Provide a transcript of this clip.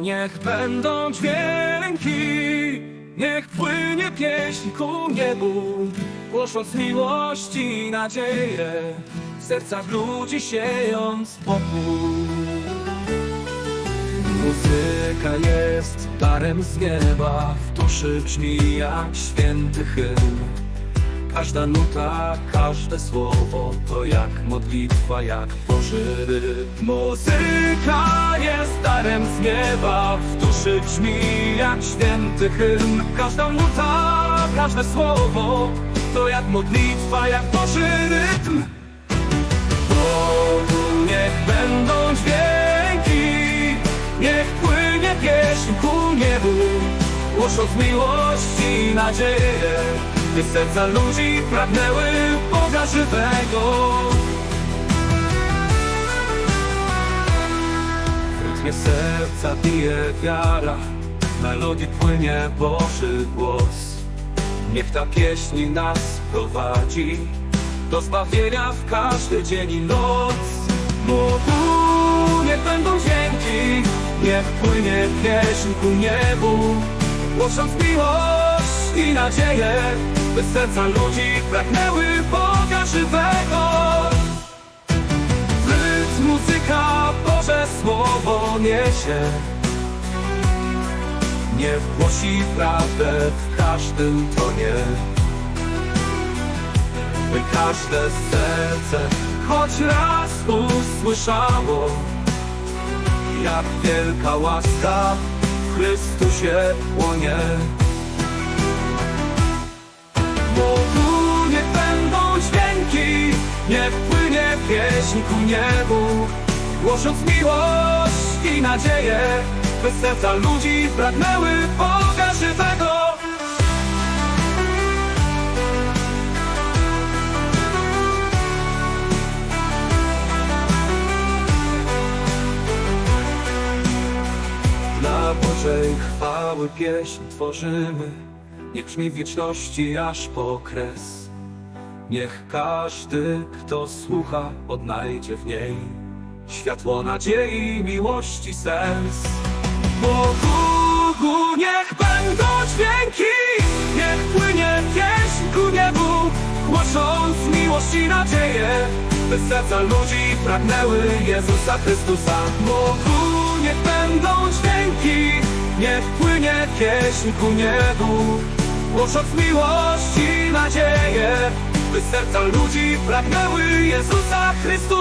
niech będą dźwięki, niech płynie pieśń ku niebu, głosząc miłości i nadzieję, w sercach ludzi siejąc pokój. Muzyka jest darem z nieba, w duszy brzmi jak święty hymn. Każda nuta, każde słowo to jak modlitwa, jak Boży rytm. Muzyka jest darem z nieba, w duszy brzmi jak święty hymn. Każda nuta, każde słowo to jak modlitwa, jak Boży rytm. Bogu niech będą dźwięki, niech płynie pieśń ku niebu, głosząc miłości i nadzieję, by serca ludzi pragnęły Boga żywego. W rytmie serca bije wiara, w melodii płynie Boży głos. Niech ta pieśń nas prowadzi do zbawienia w każdy dzień i noc. Bogu niech będą dźwięki, niech płynie pieśń ku niebu, głosząc miłość i nadzieję, by serca ludzi pragnęły Boga żywego. Rytm muzyka Boże Słowo niesie, Niech głosi prawdę w każdym tonie. By każde serce choć raz usłyszało Jak wielka łaska w Chrystusie płonie płynie pieśń ku niebu Głosząc miłość i nadzieję By serca ludzi pragnęły Boga żywego. Dla Bożej chwały pieśń tworzymy Niech brzmi wieczności aż po kres Niech każdy, kto słucha, odnajdzie w niej Światło nadziei, miłości, sens. Bogu niech będą dźwięki Niech płynie pieśń ku niebu Głosząc miłość i nadzieję By serca ludzi pragnęły Jezusa Chrystusa. Bogu niech będą dźwięki Niech płynie pieśń ku niebu Głosząc miłość i nadzieję By serca ludzi pragnęły Jezusa Chrystusa